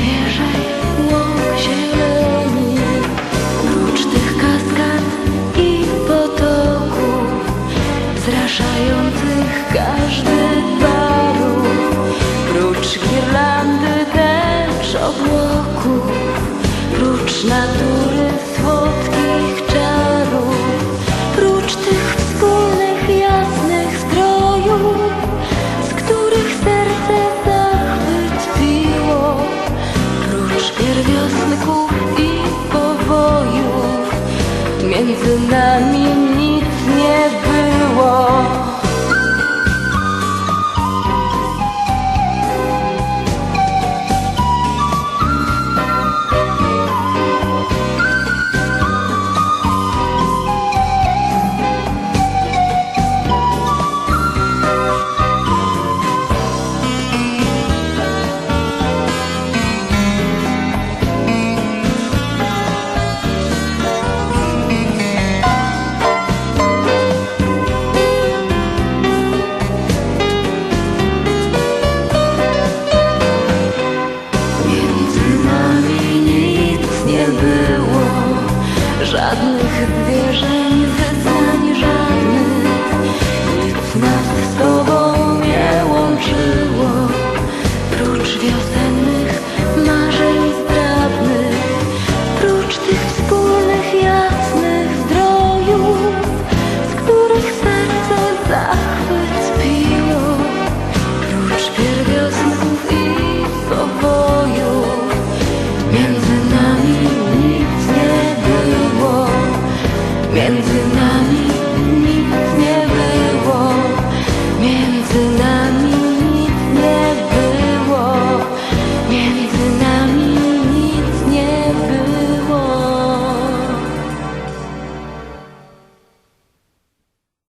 świeżej zieleni Prócz tych kaskad i potoków Wzraszających każdy barów Prócz girlandy też natury między nami nic nie było. Żadnych zwierzeń, wyznań żadnych. Nic nas z tobą nie łączyło. Prócz wiosennych marzeń zgrabnych Prócz tych wspólnych, jasnych zdrojów Z których serce zachwyt piło Prócz pierwiosnków i powojów Między nami